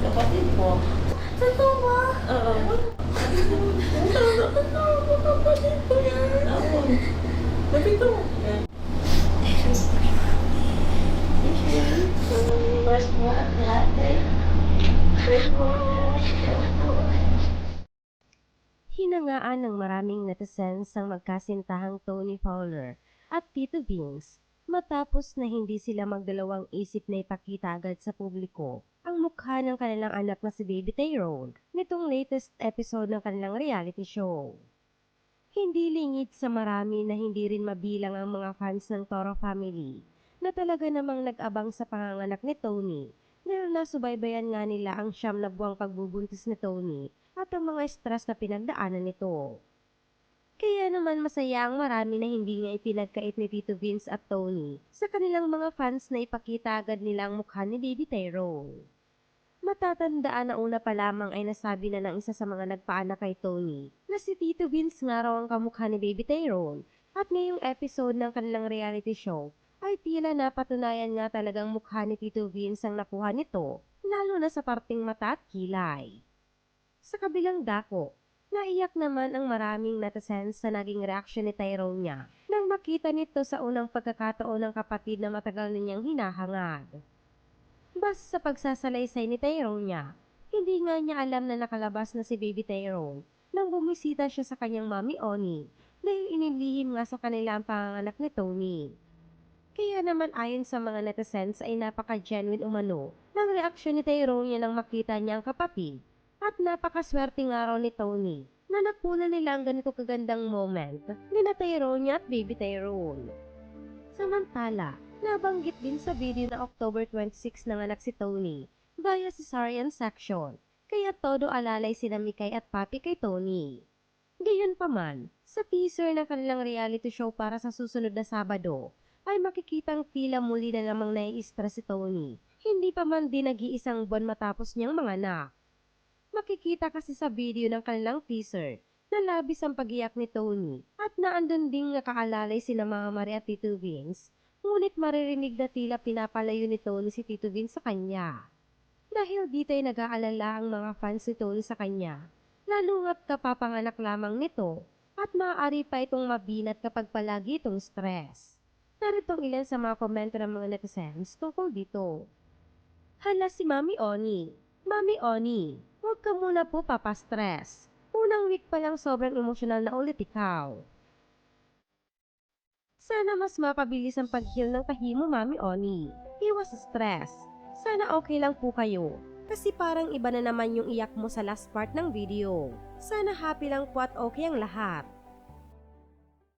kapatid ko. Totoo ba? Oo. Totoo ba kapatid ko yan? Oo. Sabi ko. eh, Mas mo at lahat Mas mo Hinangaan ng maraming netizens ang magkasintahang Tony Fowler at Tito Vince matapos na hindi sila magdalawang isip na ipakita agad sa publiko ang mukha ng kanilang anak na si Baby Tyrone nitong latest episode ng kanilang reality show. Hindi lingid sa marami na hindi rin mabilang ang mga fans ng Toro family na talaga namang nag-abang sa panganganak ni Tony dahil nasubaybayan nga nila ang siyam na buwang pagbubuntis ni Tony at ang mga stress na pinagdaanan nito. Kaya naman masaya ang marami na hindi nga ipinagkait ni Tito Vince at Tony sa kanilang mga fans na ipakita agad nila ang mukha ni Baby Tyrone. Matatandaan na una pa lamang ay nasabi na ng isa sa mga nagpaanak kay Tony na si Tito Vince nga raw ang kamukha ni Baby Tyrone at ngayong episode ng kanilang reality show ay tila napatunayan nga talagang mukha ni Tito Vince ang nakuha nito lalo na sa parting mata at kilay. Sa kabilang dako, naiyak naman ang maraming netizens sa naging reaksyon ni Tyrone niya nang makita nito sa unang pagkakataon ng kapatid na matagal na niyang hinahangad. Basta sa pagsasalaysay ni Tyrone niya, hindi nga niya alam na nakalabas na si Baby Tyrone nang bumisita siya sa kanyang mami Oni dahil inilihim nga sa kanila ang panganganak ni Tony. Kaya naman ayon sa mga netizens ay napaka-genuine umano ng reaksyon ni Tyrone niya nang makita niya ang kapatid at napakaswerte nga raw ni Tony na napuna nila ang ganito kagandang moment ni na Tyrone niya at baby Tyrone. Samantala, nabanggit din sa video na October 26 nanganak si Tony via cesarean section kaya todo alalay sina Mikay at Papi kay Tony. Gayon pa man, sa teaser ng kanilang reality show para sa susunod na Sabado, ay makikitang tila muli na namang nai-stress si Tony. Hindi pa man din nag-iisang buwan matapos niyang manganak. Makikita kasi sa video ng kanilang teaser na labis ang pagiyak ni Tony at naandun ding nakaalalay sina Mama Maria at Tito Vince ngunit maririnig na tila pinapalayo ni Tony si Tito Vince sa kanya. Dahil dito ay nag-aalala ang mga fans ni Tony sa kanya, lalo nga't kapapanganak lamang nito at maaari pa itong mabinat kapag palagi itong stress. Narito ang ilan sa mga komento ng mga netizens tungkol dito. Hala si Mami Oni. Mami Oni, huwag ka muna po papastress. Unang week pa lang sobrang emosyonal na ulit ikaw. Sana mas mapabilis ang pag-heal ng tahi mo, Mami Oni. Iwas stress. Sana okay lang po kayo. Kasi parang iba na naman yung iyak mo sa last part ng video. Sana happy lang po at okay ang lahat.